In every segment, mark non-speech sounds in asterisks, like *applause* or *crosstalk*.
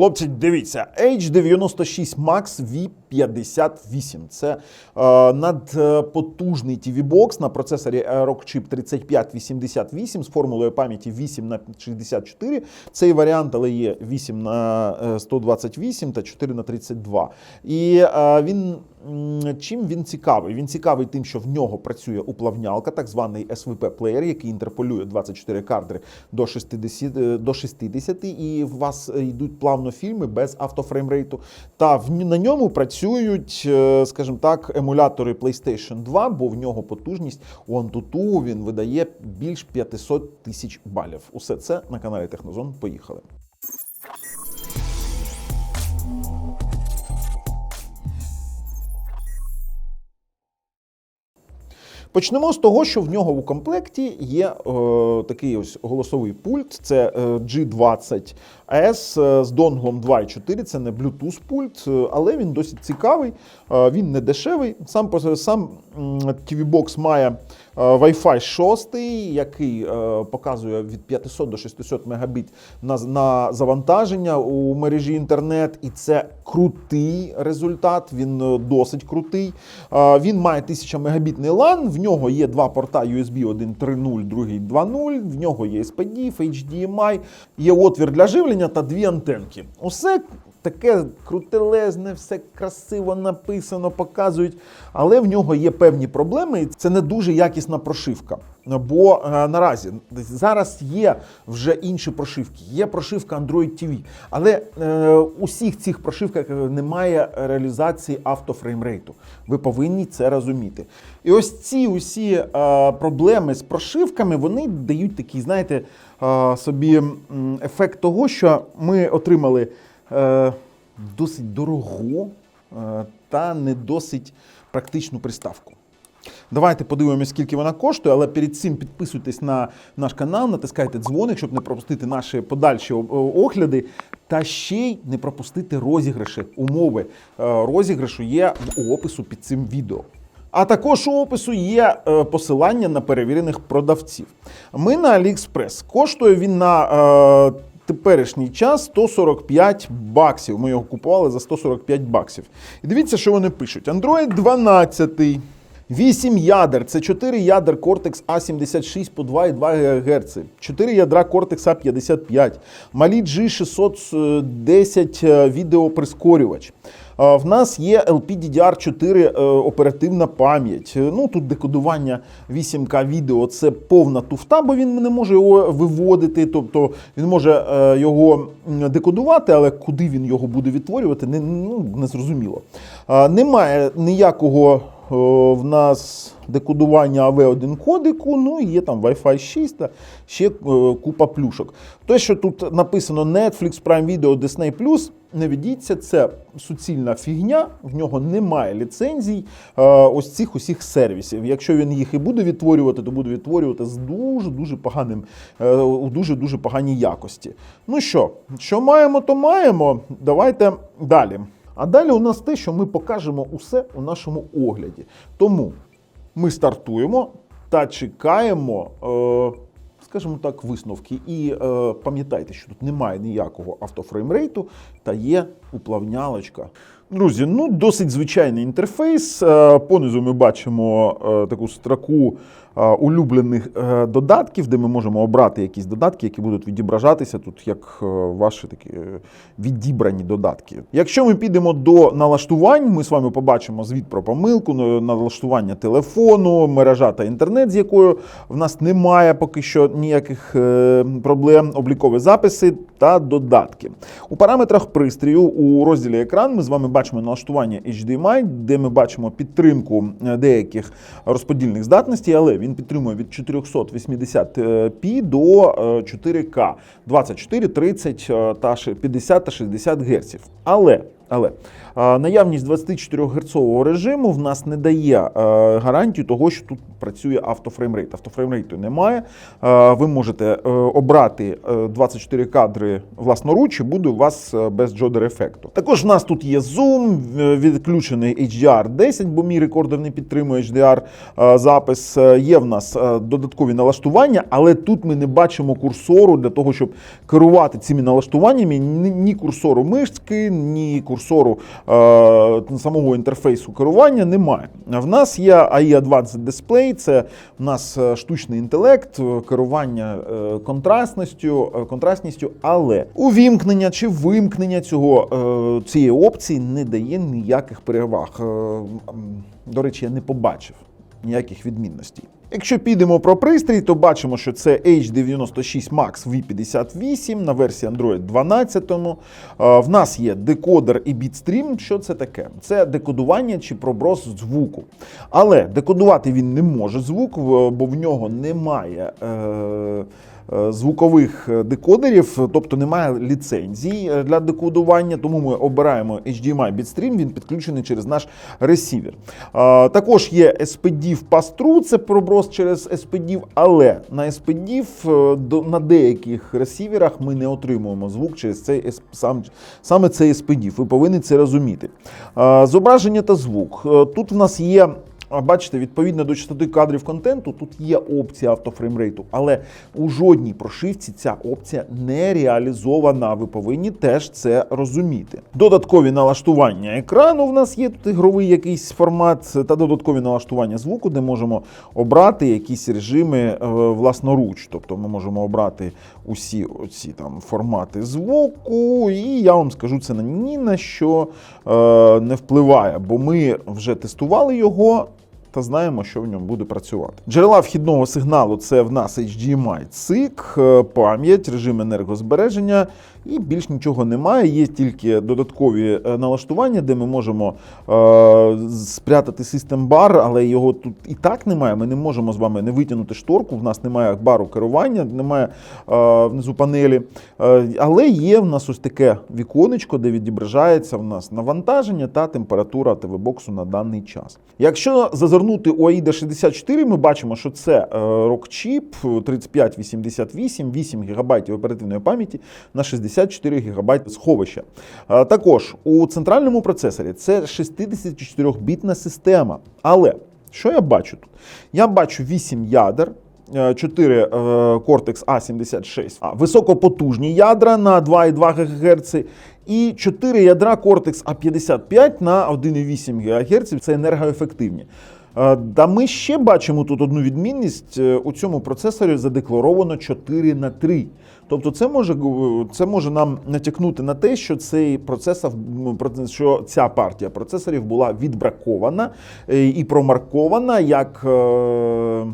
Хлопці, дивіться, H96 Max V58. Це е, надпотужний TV-бокс на процесорі Rockchip Chip 3588 з формулою пам'яті 8 на 64. Цей варіант, але є 8 на е, 128 та 4 на 32. І е, він чим він цікавий? Він цікавий тим, що в нього працює уплавнялка, так званий SVP-плеєр, який інтерполює 24 кадри до 60, е, до 60 і у вас йдуть плавно фільми без автофреймрейту. Та в, на ньому працюють, е, скажімо так, емулятори PlayStation 2, бо в нього потужність One він видає більш 500 тисяч балів. Усе це на каналі Технозон. Поїхали. Почнемо з того, що в нього у комплекті є е, такий ось голосовий пульт. Це е, G20S е, з донглом 2.4. Це не Bluetooth пульт, е, але він досить цікавий. Він не дешевий. Сам сам TV-бокс має е, Wi-Fi 6, який е, показує від 500 до 600 мегабіт на, на завантаження у мережі інтернет, і це крутий результат. Він е, досить крутий. Е, Він має 1000 мегабітний LAN, в нього є два порта USB, один 3.0, другий 2.0, в нього є SPDIF, HDMI, є отвір для живлення та дві антенки. Усе таке крутелезне, все красиво написано, показують. Але в нього є певні проблеми. і Це не дуже якісна прошивка. Бо е, наразі зараз є вже інші прошивки. Є прошивка Android TV, але е, усіх цих прошивках е, немає реалізації автофреймрейту. Ви повинні це розуміти. І ось ці усі е, проблеми з прошивками вони дають такий, знаєте, е, собі ефект того, що ми отримали е, досить дорогу е, та не досить практичну приставку. Давайте подивимося, скільки вона коштує, але перед цим підписуйтесь на наш канал, натискайте дзвоник, щоб не пропустити наші подальші о- огляди. Та ще й не пропустити розіграші. Умови е, розіграшу є в опису під цим відео. А також у опису є е, посилання на перевірених продавців. Ми на AliExpress. Коштує він на е, теперішній час 145 баксів. Ми його купували за 145 баксів. І дивіться, що вони пишуть: Android 12. 8 ядер, це 4 ядер Cortex A76 по 2,2 ГГц, 4 ядра Cortex A55, малі G610 е, відеоприскорювач. Е, В нас є LPDDR4 е, оперативна пам'ять. Ну тут декодування 8К відео це повна туфта, бо він не може його виводити. Тобто він може його декодувати, але куди він його буде відтворювати, не, ну, не зрозуміло. Немає ніякого в нас декодування AV1 кодику, ну і є там Wi-Fi 6 та ще е, купа плюшок. Те, що тут написано Netflix, Prime Video, Disney+, не ведіться, це суцільна фігня, в нього немає ліцензій е, ось цих усіх сервісів. Якщо він їх і буде відтворювати, то буде відтворювати з дуже-дуже поганим, е, у дуже-дуже поганій якості. Ну що, що маємо, то маємо. Давайте далі. А далі у нас те, що ми покажемо усе у нашому огляді. Тому ми стартуємо та чекаємо, е, скажімо так, висновки. І е, пам'ятайте, що тут немає ніякого автофреймрейту та є уплавнялочка. Друзі, ну досить звичайний інтерфейс. Е, Понизу ми бачимо таку строку улюблених е, додатків, де ми можемо обрати якісь додатки, які будуть відображатися тут як е, ваші такі е, відібрані додатки. Якщо ми підемо до налаштувань, ми з вами побачимо звіт про помилку, налаштування телефону, мережа та інтернет, з якою в нас немає поки що ніяких е, проблем, облікові записи та додатки. У параметрах пристрою у розділі екран ми з вами бачимо налаштування HDMI, де ми бачимо підтримку е, деяких розподільних здатностей, але він підтримує від 480p до е, 4К 24, 30 е, та ще 50 та 60 Гц. Але Але наявність 24 Гц режиму в нас не дає е, гарантію того, що тут працює автофреймрейт. Автофреймрейту немає. Е, ви можете е, обрати е, 24 кадри власноруч, і буде у вас без джодер ефекту. Також в нас тут є зум, відключений HDR 10, бо мій рекордер не підтримує HDR запис. Є в нас додаткові налаштування, але тут ми не бачимо курсору для того, щоб керувати цими налаштуваннями. Ні курсору мишки, ні курсору е, самого інтерфейсу керування немає. В нас є AI Advanced Display, це в нас е, штучний інтелект, е, керування контрастністю, контрастністю, але увімкнення чи вимкнення цього, цієї опції не дає ніяких переваг. До речі, я не побачив ніяких відмінностей. Якщо підемо про пристрій, то бачимо, що це H96 Max V58 на версії Android 12. Е, В нас є декодер і бітстрім. Що це таке? Це декодування чи проброс звуку. Але декодувати він не може звук, бо в нього немає. Е- Звукових декодерів, тобто немає ліцензій е, для декодування, тому ми обираємо HDMI бітстрім, він підключений через наш ресівер. Також є SPDIF Pass-Through, це проброс через SPDIF, але на SPDIF е, на деяких ресіверах ми не отримуємо звук через цей сам, саме цей SPDIF. Ви повинні це розуміти. Зображення та звук. Е, Тут в нас є. Бачите, відповідно до частоти кадрів контенту, тут є опція автофреймрейту, але у жодній прошивці ця опція не реалізована. Ви повинні теж це розуміти. Додаткові налаштування екрану в нас є тут ігровий якийсь формат та додаткові налаштування звуку, де можемо обрати якісь режими е, власноруч. Тобто ми можемо обрати усі оці там формати звуку, і я вам скажу, це ні на що е, не впливає, бо ми вже тестували його. Та знаємо, що в ньому буде працювати. Джерела вхідного сигналу це в нас HDMI, ЦИК, е, пам'ять, режим енергозбереження і більш нічого немає. Є тільки додаткові е, налаштування, де ми можемо е, спрятати систем бар, але його тут і так немає. Ми не можемо з вами не витягнути шторку. В нас немає бару керування, немає е, внизу панелі. Е, але є в нас ось таке віконечко, де відображається в нас навантаження та температура ТВ-боксу на даний час. Якщо зазирнути у AIDA 64, ми бачимо, що це е, рок-чіп 3588, 8 ГБ оперативної пам'яті на 64 ГБ сховища. Е, Також у центральному процесорі це 64-бітна система. Але що я бачу тут? Я бачу 8 ядер. 4 е, Cortex A76, а, високопотужні ядра на 2,2 ГГц і 4 ядра Cortex A55 на 1,8 ГГц. Це енергоефективні. Е, Та ми ще бачимо тут одну відмінність. Е, У цьому процесорі задекларовано 4 на 3. Тобто, це може це може нам натякнути на те, що цей процесор м, що ця партія процесорів була відбракована е, і промаркована як. е,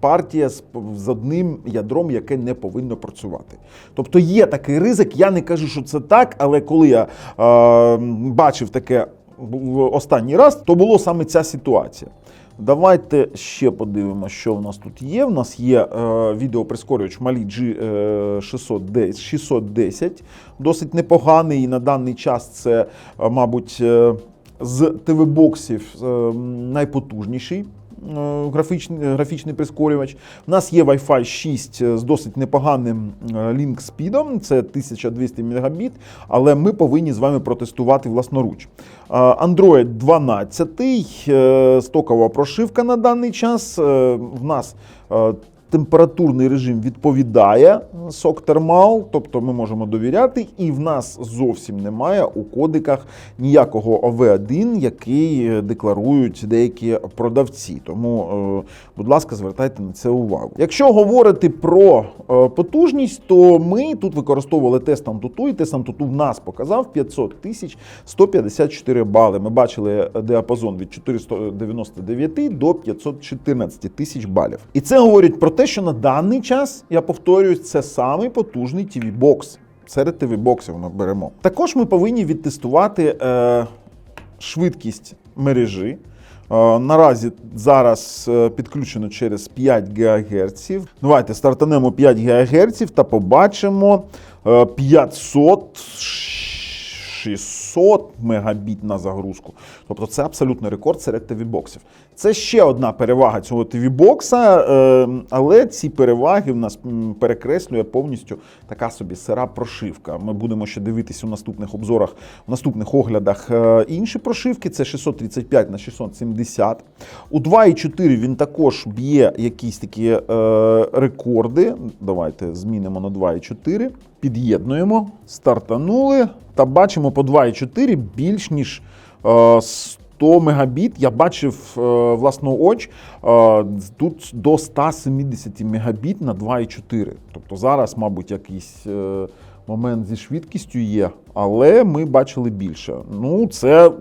Партія з, з одним ядром, яке не повинно працювати. Тобто є такий ризик. Я не кажу, що це так, але коли я е, бачив таке в останній раз, то було саме ця ситуація. Давайте ще подивимося, що в нас тут є. У нас є е, відеоприскорювач Mali G610, 610, досить непоганий. І на даний час це, е, мабуть, е, з ТВ-боксів е, найпотужніший. Е, Графічний, графічний прискорювач. У нас є Wi-Fi 6 з досить непоганим е, лінк спідом, це 1200 Мбіт, але ми повинні з вами протестувати власноруч. Е, Android 12, е, стокова прошивка на даний час. Е, В нас е, температурний режим відповідає SOC Thermal, тобто ми можемо довіряти, і в нас зовсім немає у кодиках ніякого OV1, який е, декларують деякі продавці. Тому, е, будь ласка, звертайте на це увагу. Якщо говорити про е, потужність, то ми тут використовували тест Antutu, і тест Antutu в нас показав 500 тисяч 154 бали. Ми бачили діапазон від 499 до 514 тисяч балів. І це говорить про те, що на даний час, я повторюю, це самий потужний tv бокс Серед tv боксів ми беремо. Також ми повинні відтестувати е, швидкість мережі. Е, Наразі зараз е, підключено через 5 ГГц. Давайте стартанемо 5 ГГц та побачимо е, 500 600 600 мегабіт на загрузку. Тобто це абсолютний рекорд серед TV-боксів. Це ще одна перевага цього TV-бокса, е, але ці переваги в нас перекреслює повністю така собі сира прошивка. Ми будемо ще дивитися у наступних обзорах, в наступних оглядах е, інші прошивки. Це 635 на 670. У 2.4 він також б'є якісь такі е, рекорди. Давайте змінимо на 2.4. Під'єднуємо, стартанули та бачимо по 2.4 більш ніж е, 100 мегабіт. Я бачив е, власноуч е, тут до 170 мегабіт на 2.4. Тобто зараз, мабуть, якийсь е, момент зі швидкістю є, але ми бачили більше. Ну, це.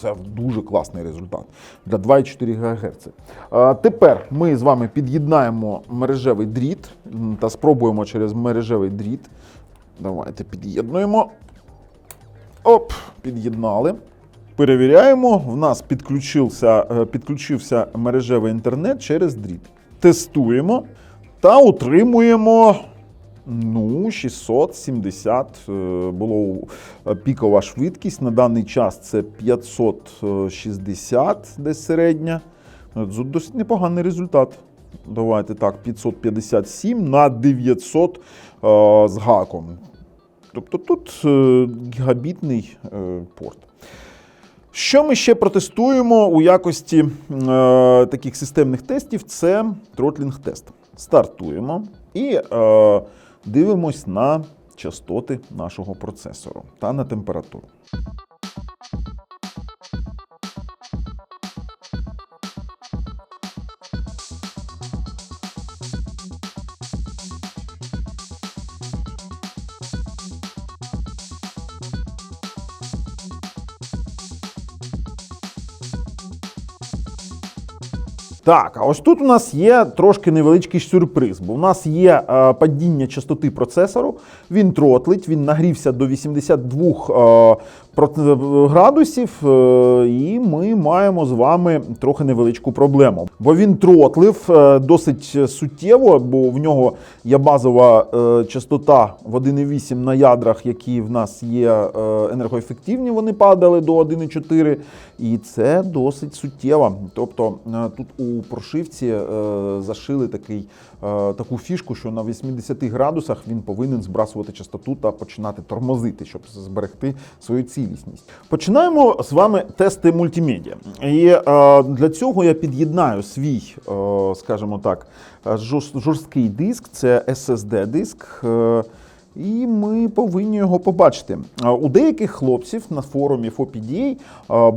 Це дуже класний результат для 2,4 ГГц. Тепер ми з вами під'єднаємо мережевий дріт та спробуємо через мережевий дріт. Давайте під'єднуємо. Оп, під'єднали. Перевіряємо. В нас підключився, е, підключився мережевий інтернет через дріт. Тестуємо та утримуємо. Ну, 670 е, було е, пікова швидкість. На даний час це 560 десь середня. Досить непоганий результат. Давайте так, 557 на 900 е, з гаком. Тобто тут гігабітний порт. Що ми ще протестуємо у якості е, таких системних тестів? Це тротлінг тест. Стартуємо і е, дивимось на частоти нашого процесору та на температуру. Так, а ось тут у нас є трошки невеличкий сюрприз, бо у нас є е, падіння частоти процесору, він тротлить, він нагрівся до 82 е, проц- градусів, е, і ми маємо з вами трохи невеличку проблему. Бо він тротлив е, досить суттєво, бо в нього є базова е, частота в 1,8 на ядрах, які в нас є е, енергоефективні, вони падали до 1,4, і це досить суттєво. Тобто е, тут у прошивці е, зашили такий, е, таку фішку, що на 80 градусах він повинен збрасувати частоту та починати тормозити, щоб зберегти свою цілісність. Починаємо з вами тести мультимедіа. І е, для цього я під'єднаю свій, скажімо так, жорсткий диск, це SSD-диск. І ми повинні його побачити. У деяких хлопців на форумі FOPDA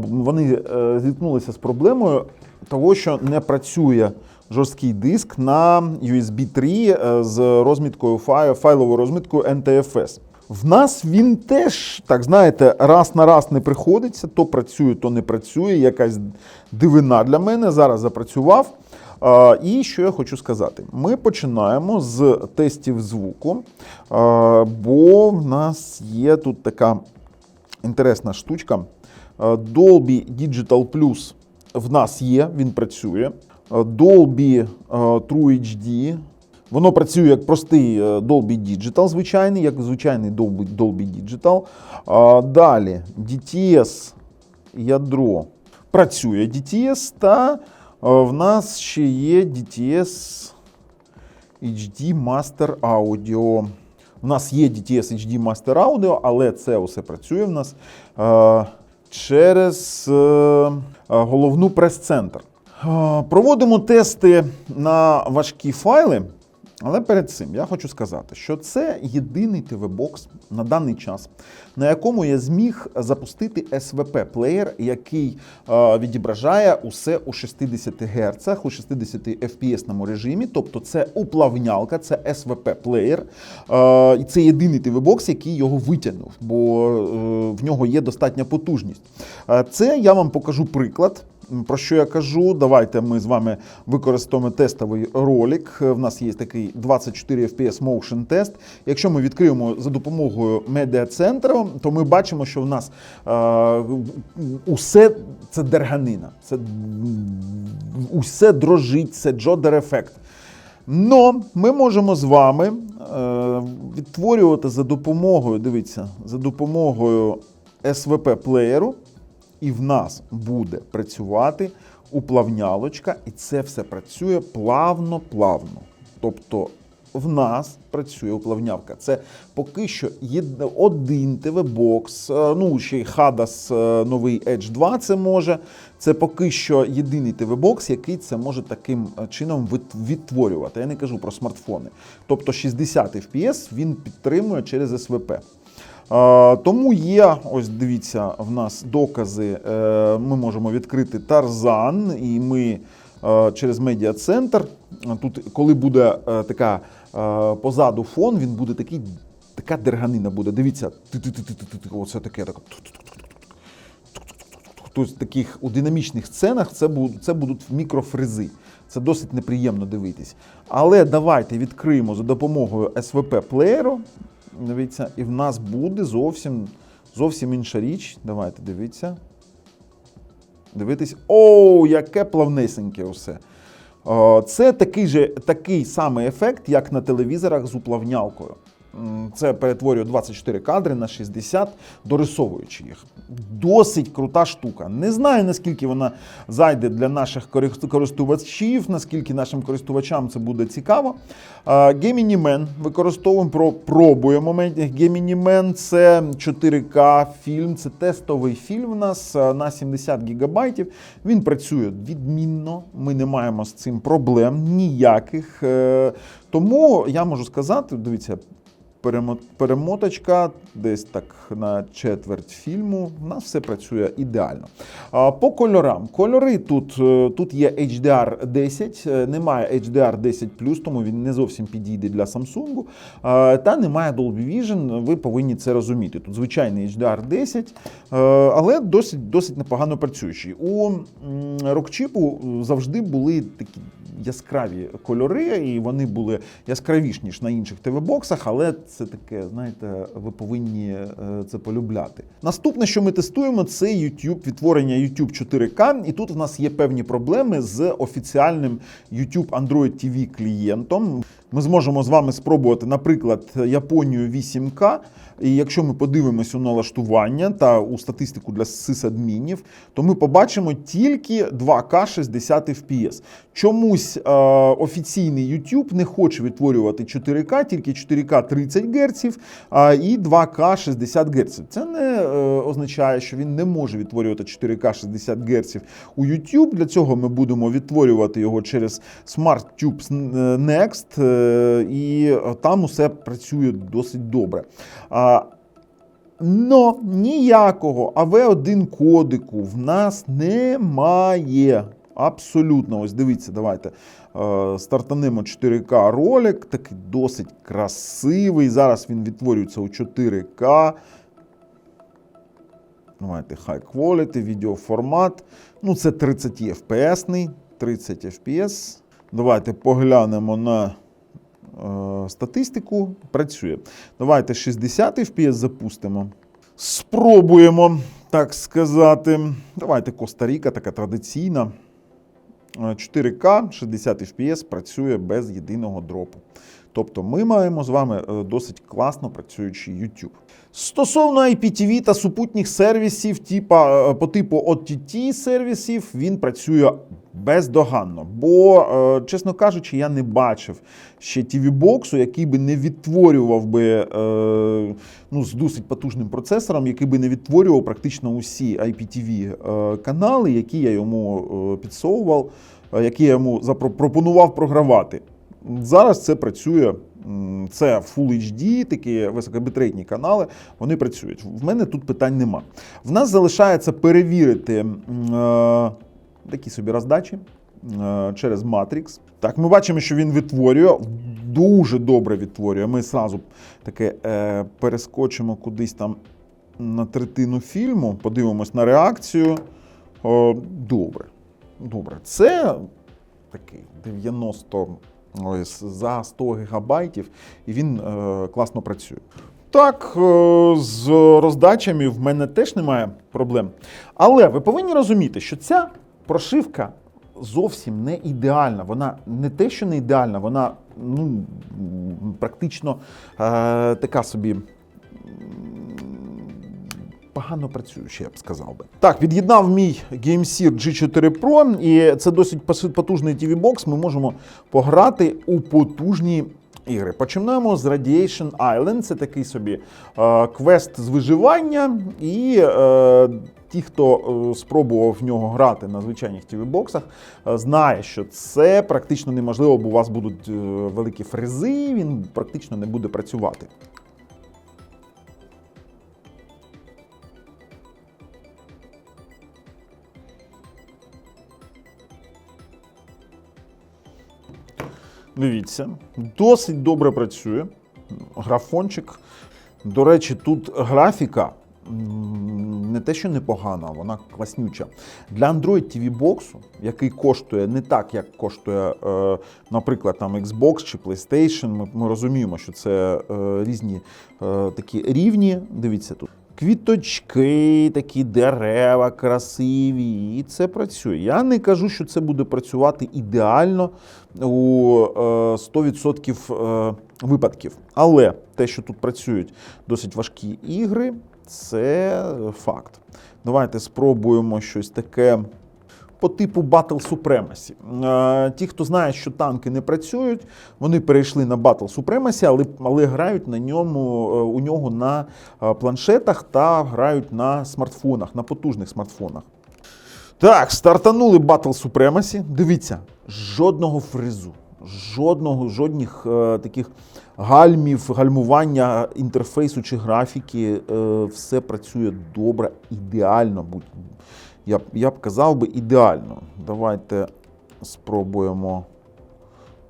вони е, зіткнулися з проблемою того, що не працює жорсткий диск на USB 3 е, з розміткою фай- файловою розміткою NTFS. В нас він теж, так знаєте, раз на раз не приходиться, то працює, то не працює. Якась дивина для мене. Зараз запрацював. І що я хочу сказати? Ми починаємо з тестів звуку, бо в нас є тут така інтересна штучка. Dolby Digital Plus в нас є, він працює. Dolby True HD. Воно працює як простий е, Dolby Digital, звичайний, як звичайний Dolby, Dolby Digital. Далі DTS ядро працює DTS, та в нас ще є DTS HD Master Audio. У нас є DTS HD Master Audio, але це усе працює в нас е, через е, головну прес-центр. Е, Проводимо тести на важкі файли. Але перед цим я хочу сказати, що це єдиний ТВ-бокс на даний час, на якому я зміг запустити SVP-плеєр, який е, відображає усе у 60 Гц, у 60 FPS режимі. Тобто це уплавнялка, це SVP-плеєр. Е, і це єдиний ТВ-бокс, який його витягнув, бо е, в нього є достатня потужність. Е, це я вам покажу приклад. Про що я кажу? Давайте ми з вами використаємо тестовий ролик. В нас є такий 24 FPS Motion тест. Якщо ми відкриємо за допомогою медіа-центру, то ми бачимо, що в нас е, усе це дерганина, це усе дрожить, це джодер-ефект. Но ми можемо з вами е, відтворювати за допомогою, дивіться, за допомогою svp плеєру, і в нас буде працювати уплавнялочка, і це все працює плавно-плавно. Тобто в нас працює уплавнявка. Це поки що один ТВ-бокс, е, ну ще й Hadas е, новий Edge 2 це може. Це поки що єдиний ТВ-бокс, який це може таким е, чином відтворювати. Я не кажу про смартфони. Тобто 60 FPS він підтримує через СВП. Тому є, ось дивіться, в нас докази. е, Ми можемо відкрити Тарзан, і ми е, через медіа-центр. Тут, коли буде е, така позаду фон, він буде такий, така дерганина буде. Дивіться, оце таке. так. Тобто таких у динамічних сценах це будуть, це будуть мікрофризи. Це досить неприємно дивитись. Але давайте відкриємо за допомогою SVP плеєру. Дивіться, і в нас буде зовсім, зовсім інша річ. Давайте дивіться. Дивитись. Оу, яке плавнесеньке усе. Це такий же такий самий ефект, як на телевізорах з уплавнялкою. Це перетворює 24 кадри на 60, дорисовуючи їх. Досить крута штука. Не знаю, наскільки вона зайде для наших користувачів, наскільки нашим користувачам це буде цікаво. Gemini Man використовуємо, про, пробуємо. Gemini Man – це 4К фільм, це тестовий фільм у нас на 70 гігабайтів. Він працює відмінно. Ми не маємо з цим проблем ніяких. Е, Тому я можу сказати, дивіться, перемоточка десь так на четверть фільму. У нас все працює ідеально. По кольорам. Кольори тут, е, тут є HDR 10, е, немає HDR 10 тому він не зовсім підійде для Samsung. Та немає Dolby Vision, ви повинні це розуміти. Тут звичайний HDR 10, е, але досить, досить непогано працюючий. У Rockchip завжди були такі яскраві кольори, і вони були яскравіші, ніж на інших ТВ-боксах, але це таке, знаєте, ви повинні е, це полюбляти. Наступне, що ми тестуємо, це YouTube, відтворення YouTube 4K. І тут в нас є певні проблеми з офіціальним YouTube Android TV клієнтом. Ми зможемо з вами спробувати, наприклад, Японію 8К. І якщо ми подивимося у налаштування та у статистику для сисадмінів, то ми побачимо тільки 2К 60 FPS. Чомусь е, офіційний YouTube не хоче відтворювати 4К, тільки 4К 30 Гц а, і 2К 60 Гц. Це не е, означає, що він не може відтворювати 4К 60 Гц у YouTube. Для цього ми будемо відтворювати його через SmartTube Next, е, і там усе працює досить добре. Но ніякого AV1 кодику в нас немає. Абсолютно, ось дивіться, давайте е, стартанемо 4К ролик, такий досить красивий. Зараз він відтворюється у 4К. Давайте high quality, відеоформат. Ну, це 30 FPS, 30 FPS. Давайте поглянемо на статистику. Працює. Давайте 60 FPS запустимо. Спробуємо, так сказати. Давайте Коста-Ріка, така традиційна. Е, 4К 60 FPS працює без єдиного дропу. Тобто ми маємо з вами е, досить класно працюючий YouTube. Стосовно IPTV та супутніх сервісів, типа, е, по типу OTT сервісів, він працює бездоганно. Бо, е, чесно кажучи, я не бачив ще TV-боксу, який би не відтворював би е, ну, з досить потужним процесором, який би не відтворював практично усі IPTV е, канали, які я йому підсовував, які я йому запропонував програвати. Зараз це працює. Це Full HD, такі високобітрейтні канали, вони працюють. В мене тут питань нема. В нас залишається перевірити такі собі роздачі е, через Matrix. Так, ми бачимо, що він відтворює, дуже добре відтворює. Ми зразу таке е, перескочимо кудись там на третину фільму, подивимось на реакцію. О, добре. Добре. Це такий 90 ось, за 100 гігабайтів, і він е, класно працює. Так, е, з роздачами в мене теж немає проблем. Але ви повинні розуміти, що ця прошивка зовсім не ідеальна. Вона не те, що не ідеальна, вона ну, практично е, така собі непогано працююче, я б сказав би. Так, від'єднав мій GameSeer G4 Pro, і це досить потужний TV бокс. Ми можемо пограти у потужні. Ігри починаємо з Radiation Island. Це такий собі е, квест з виживання, і е, ті, хто е, спробував в нього грати на звичайних TV-боксах, е, знає, що це практично неможливо, бо у вас будуть е, великі фрези, він практично не буде працювати. Дивіться, досить добре працює. Графончик. До речі, тут графіка не те, що непогана, вона класнюча. Для Android TV боксу, який коштує не так, як коштує, е, наприклад, там Xbox чи PlayStation. Ми, ми розуміємо, що це е, різні е, такі рівні. Дивіться тут. Квіточки, такі дерева красиві, і це працює. Я не кажу, що це буде працювати ідеально у е, 100% е, випадків. Але те, що тут працюють досить важкі ігри, це факт. Давайте спробуємо щось таке по типу Battle. Е, Ті, хто знає, що танки не працюють, вони перейшли на Battle Supremacy, але, але грають на ньому, е, у нього на е, планшетах та грають на смартфонах, на потужних смартфонах. Так, стартанули Battle Supremacy. Дивіться, жодного фризу, жодного, жодних е, таких гальмів, гальмування інтерфейсу чи графіки. Е, все працює добре, ідеально. Я, б- я б казав би ідеально. Давайте спробуємо.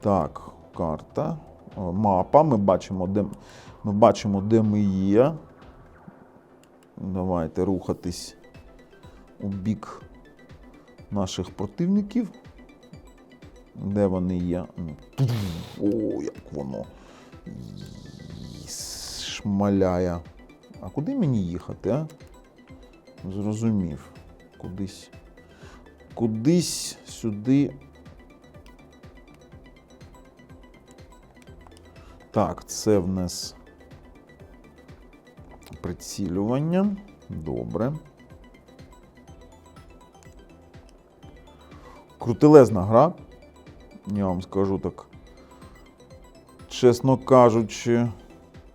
Так, карта. Е, Мапа. Ми бачимо, де, ми бачимо, де ми є. Давайте рухатись у бік наших противників. Де вони є? О, як воно шмаляє. А куди мені їхати, а? Зрозумів. Кудись. Кудись сюди. Так, це в нас прицілювання. Добре. Крутелезна гра. Я вам скажу так. Чесно кажучи.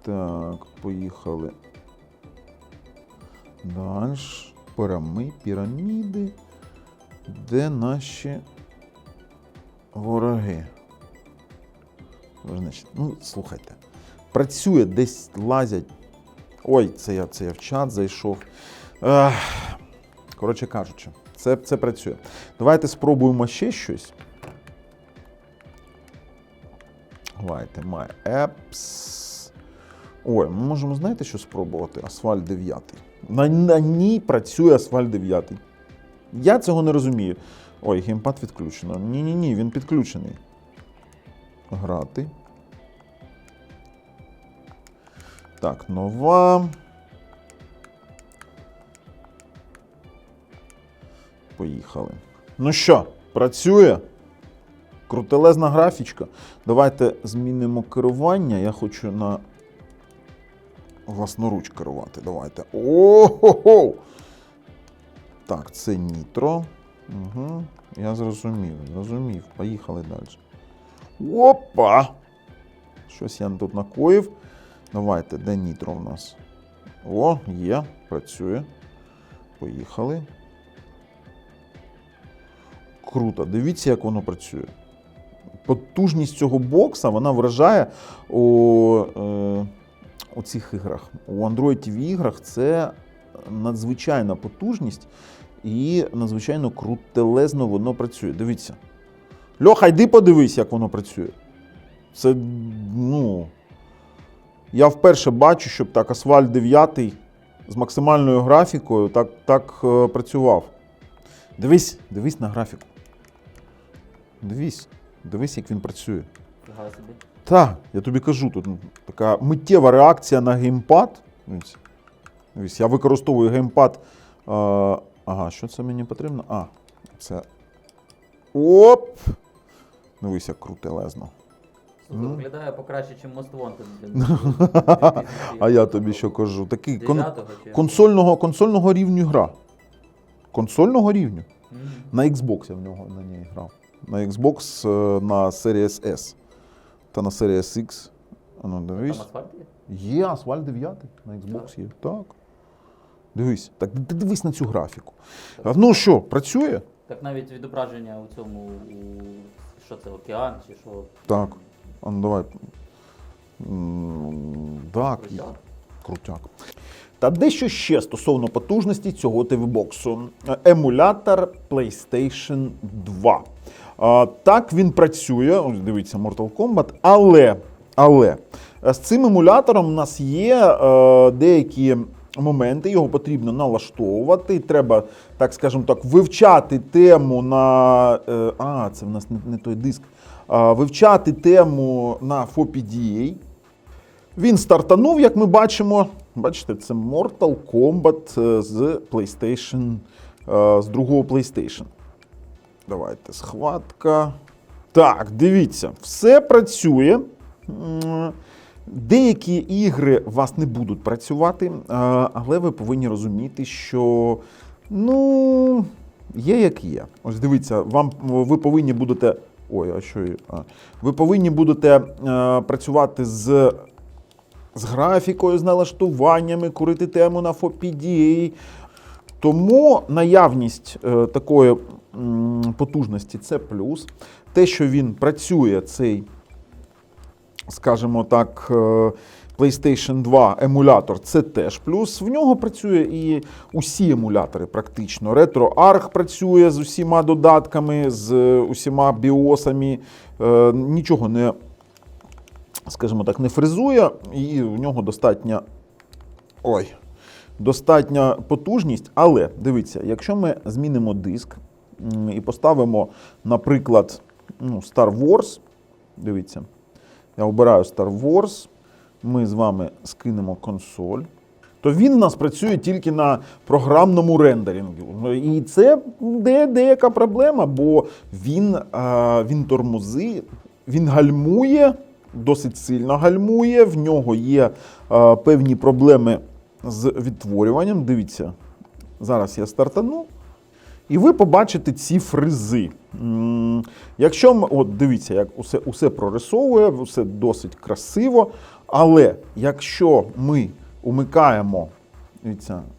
Так, поїхали. Далі. Пирами, піраміди. Де наші вороги? Ну, слухайте. Працює, десь лазять. Ой, це я, це я в чат зайшов. Коротше кажучи, це, це працює. Давайте спробуємо ще щось. Давайте, My Apps. Ой, ми можемо, знаєте, що спробувати? Асфальт 9. На, на ній працює асфальт 9. Я цього не розумію. Ой, геймпад відключено. Ні-ні ні, він підключений. Грати. Так, нова. Поїхали. Ну що, працює? Крутелезна графічка. Давайте змінимо керування. Я хочу на власноруч керувати. Давайте. О-хо-хо! Так, це нітро. Угу. Я зрозумів, зрозумів. Поїхали далі. Опа! Щось я тут накоїв. Давайте, де нітро в нас? О, є, працює. Поїхали. Круто. Дивіться, як воно працює. Потужність цього бокса вона вражає у, е, у цих іграх. У Android TV іграх це надзвичайна потужність і надзвичайно крутелезно воно працює. Дивіться. Льоха, йди подивись, як воно працює. Це, ну. Я вперше бачу, щоб так асфальт 9 з максимальною графікою так, так е, працював. Дивись, дивись на графіку. Дивись, дивись, як він працює. Собі. Так, я тобі кажу, тут така миттєва реакція на геймпад. Дивись, я використовую геймпад. Ага, що це мені потрібно? А, це. Оп! Дивись, як крутелезно. Виглядає покраще, ніж Wanted. *laughs* А я тобі що кажу? Такий кон- консольного, консольного рівню гра. Консольного рівню. Мгм. На Xbox я в нього на ній грав. На Xbox е, на Series S та на Series X. А Ну, Там асфальт є? Є асфальт 9 на Xbox є. Так. Дивись. Так, ти дивись на цю графіку. А, Ну що, працює? Так навіть відображення у цьому, у, що це, океан чи що? Так. А ну давай. Так, Крутяк. крутяк. Та дещо ще стосовно потужності цього TV-боксу. Емулятор PlayStation 2. Так він працює. Дивіться, Mortal Kombat. Але, але з цим емулятором у нас є е, деякі моменти, його потрібно налаштовувати. Треба, так скажемо так, вивчати тему на. е, А, це в нас не, той диск. Вивчати тему на FOPDA. Він стартанув, як ми бачимо. Бачите, це Mortal Kombat е, з PlayStation, з другого PlayStation. Давайте схватка. Так, дивіться, все працює. Деякі ігри у вас не будуть працювати, е, але ви повинні розуміти, що ну, є як є. Ось дивіться, вам ви повинні будете. Ой, а що? А, ви повинні будете е, працювати з з графікою, з налаштуваннями, курити тему на FOPDA. Тому наявність е, такої потужності це плюс. Те, що він працює, цей, скажімо так, е, PlayStation 2 емулятор, це теж плюс. В нього працює і усі емулятори практично. RetroArch працює з усіма додатками, з усіма біосами. Е, Нічого не скажімо так, не фризує, і в нього достатня. Ой. Достатня потужність, але дивіться, якщо ми змінимо диск і поставимо, наприклад, ну, Star Wars, дивіться, я обираю Star Wars, ми з вами скинемо консоль, то він у нас працює тільки на програмному рендерінгу. І це де, деяка проблема, бо він, а, він тормози, він гальмує, досить сильно гальмує, в нього є а, певні проблеми з відтворюванням. Дивіться, зараз я стартану. І ви побачите ці фризи. Якщо от дивіться, як усе, усе прорисовує, все досить красиво. Але якщо ми умикаємо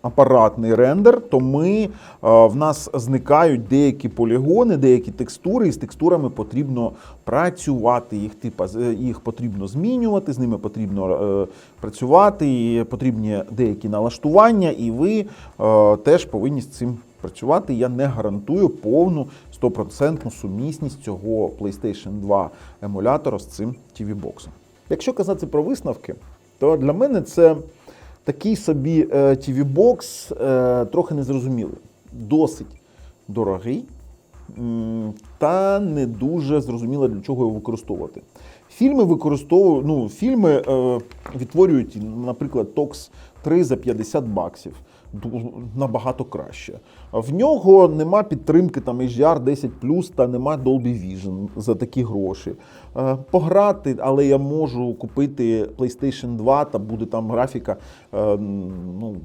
апаратний рендер, то ми, е, в нас зникають деякі полігони, деякі текстури, і з текстурами потрібно працювати. Їх, типа, їх потрібно змінювати, з ними потрібно е, працювати, і потрібні деякі налаштування, і ви е, теж повинні з цим працювати. Я не гарантую повну 100% сумісність цього PlayStation 2 емулятора з цим TV-боксом. Якщо казати про висновки, то для мене це такий собі е, TV-бокс е, трохи незрозумілий. Досить дорогий та не дуже зрозуміло, для чого його використовувати. Фільми використовують, ну, фільми е, відтворюють, наприклад, Токс 3 за 50 баксів. Набагато краще. В нього нема підтримки там HDR 10 та нема Dolby Vision за такі гроші. Е, Пограти, але я можу купити PlayStation 2, та буде там графіка е, ну,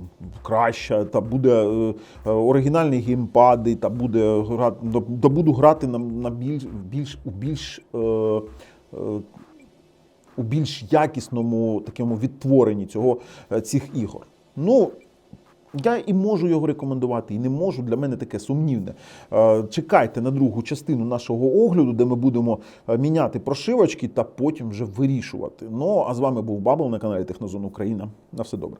краща, та буде е, оригінальні геймпади, та буде да буду грати на, на більш, більш у більш. У більш якісному такому відтворенні цього, цих ігор. Ну, я і можу його рекомендувати, і не можу. Для мене таке сумнівне. Е, Чекайте на другу частину нашого огляду, де ми будемо е, міняти прошивочки та потім вже вирішувати. Ну а з вами був Бабл на каналі Технозон Україна. На все добре.